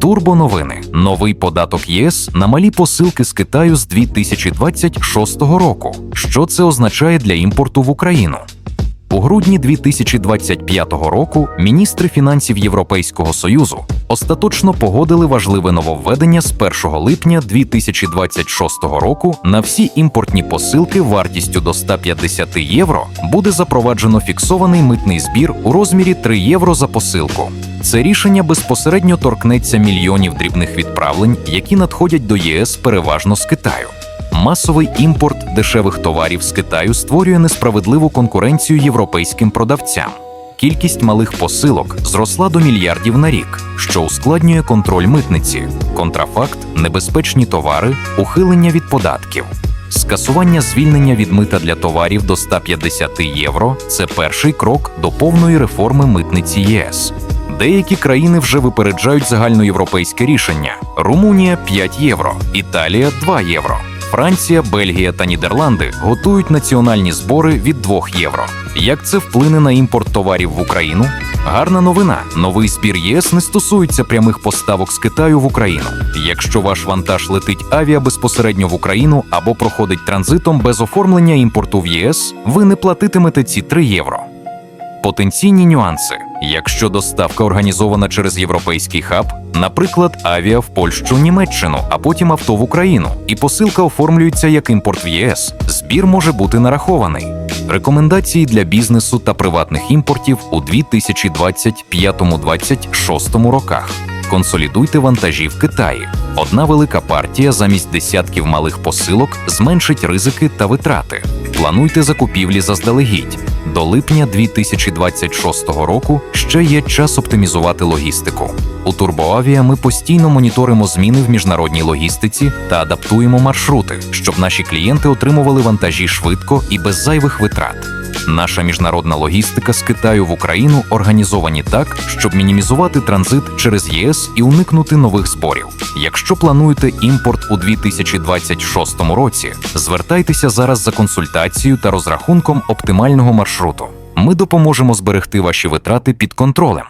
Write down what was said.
Турбоновини. Новий податок ЄС на малі посилки з Китаю з 2026 року. Що це означає для імпорту в Україну? У грудні 2025 року міністри фінансів Європейського Союзу остаточно погодили важливе нововведення з 1 липня 2026 року на всі імпортні посилки вартістю до 150 євро буде запроваджено фіксований митний збір у розмірі 3 євро за посилку. Це рішення безпосередньо торкнеться мільйонів дрібних відправлень, які надходять до ЄС переважно з Китаю. Масовий імпорт дешевих товарів з Китаю створює несправедливу конкуренцію європейським продавцям. Кількість малих посилок зросла до мільярдів на рік, що ускладнює контроль митниці, контрафакт, небезпечні товари, ухилення від податків. Скасування звільнення від мита для товарів до 150 євро це перший крок до повної реформи митниці ЄС. Деякі країни вже випереджають загальноєвропейське рішення: Румунія 5 євро, Італія 2 євро. Франція, Бельгія та Нідерланди готують національні збори від 2 євро. Як це вплине на імпорт товарів в Україну? Гарна новина: новий збір ЄС не стосується прямих поставок з Китаю в Україну. Якщо ваш вантаж летить авіа безпосередньо в Україну або проходить транзитом без оформлення імпорту в ЄС, ви не платитимете ці 3 євро. Потенційні нюанси. Якщо доставка організована через європейський хаб, наприклад, авіа в Польщу, Німеччину, а потім авто в Україну, і посилка оформлюється як імпорт в ЄС, збір може бути нарахований. Рекомендації для бізнесу та приватних імпортів у 2025-2026 роках. Консолідуйте вантажі в Китаї. Одна велика партія замість десятків малих посилок зменшить ризики та витрати. Плануйте закупівлі заздалегідь. До липня 2026 року ще є час оптимізувати логістику. У Турбоавіа ми постійно моніторимо зміни в міжнародній логістиці та адаптуємо маршрути, щоб наші клієнти отримували вантажі швидко і без зайвих витрат. Наша міжнародна логістика з Китаю в Україну організовані так, щоб мінімізувати транзит через ЄС і уникнути нових зборів. Якщо плануєте імпорт у 2026 році, звертайтеся зараз за консультацією та розрахунком оптимального маршруту. Ми допоможемо зберегти ваші витрати під контролем.